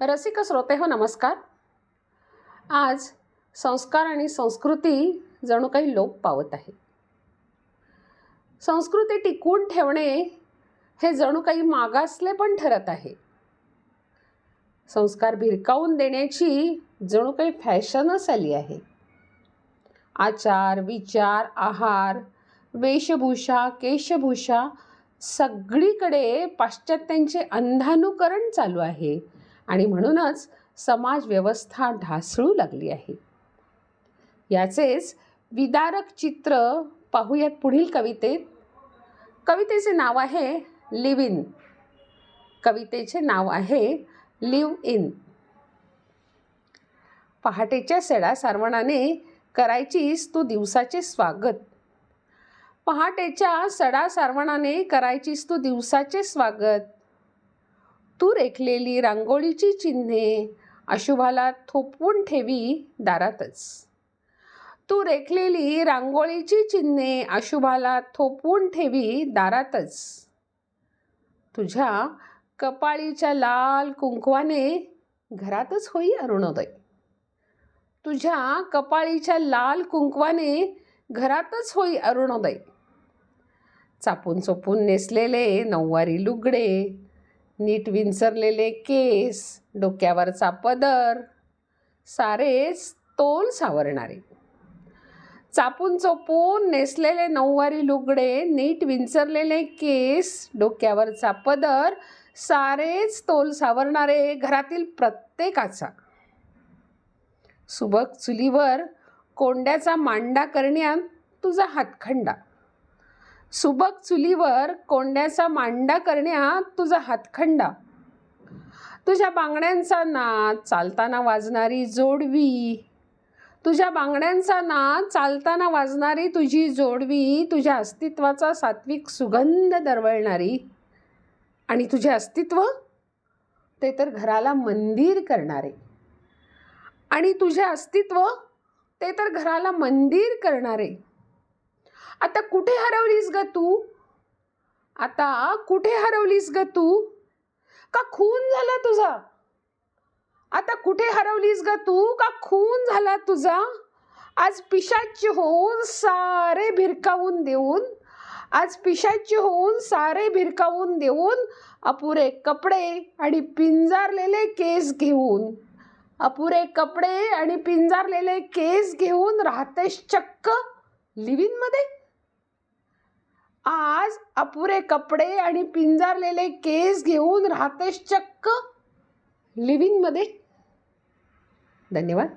रसिक श्रोते हो नमस्कार. आज संस्कार आणि संस्कृती जणू काही लोप पावत आहे. संस्कृती टिकवून ठेवणे हे जणू काही मागासले पण ठरत आहे. संस्कार भिरकावून देण्याची जणू काही फॅशनच आली आहे. आचार विचार आहार वेशभूषा केशभूषा सगळीकडे पाश्चात्यांचे अंधानुकरण चालू आहे. आणि म्हणूनच समाज व्यवस्था ढासळू लागली आहे. याचेच विदारक चित्र पाहूयात पुढील कवितेत. कवितेचे नाव आहे लिव इन. कवितेचे नाव आहे लिव इन. पहाटेच्या सडा सारवणाने करायचीस तू दिवसाचे स्वागत. पहाटेच्या सडा सारवणाने करायचीस तू दिवसाचे स्वागत. तू रेखलेली रांगोळीची चिन्हे अशुभाला थोपवून ठेवी दारातच. तू रेखलेली रांगोळीची चिन्हे अशुभाला थोपवून ठेवी दारातच. तुझ्या कपाळीच्या लाल कुंकवाने घरातच होई अरुणोदय. तुझ्या कपाळीच्या लाल कुंकवाने घरातच होई अरुणोदय. चापून चोपून नेसलेले नऊवारी लुगडे नीट विंचरलेले केस डोक्यावरचा पदर सारेच तोल सावरणारे. चापून चोपून नेसलेले नऊवारी लुगडे नीट विंचरलेले केस डोक्यावरचा पदर सारेच तोल सावरणारे घरातील प्रत्येकाचा. सुबक चुलीवर कोंड्याचा मांडा करण्यात तुझा हातखंडा. सुबक चुलीवर कोंड्याचा मांडा करण्यात तुझा हातखंडा. तुझ्या बांगड्यांचा नाच चालताना वाजणारी जोडवी. तुझ्या बांगड्यांचा नाच चालताना वाजणारी तुझी जोडवी. तुझ्या अस्तित्वाचा सात्विक सुगंध दरवळणारी. आणि तुझे अस्तित्व? ते तर घराला मंदिर करणारे. आणि तुझे अस्तित्व? ते तर घराला मंदिर करणारे. आता कुठे हरवलीस ग तू? आता कुठे हरवलीस ग तू? का खून झाला तुझा? आता कुठे हरवलीस ग तू? का खून झाला तुझा? आज पिशाची होऊन सारे भिरकावून देऊन आज पिशाची होऊन सारे भिरकावून देऊन अपुरे कपडे आणि पिंजारलेले केस घेऊन अपुरे कपडे आणि पिंजारलेले केस घेऊन राहतेस चक्क लिव्हिंगमध्ये आज अपुरे कपडे आणि पिंजारलेले केस घेऊन राहतेस चक्क. लिव्हिंगमध्ये धन्यवाद.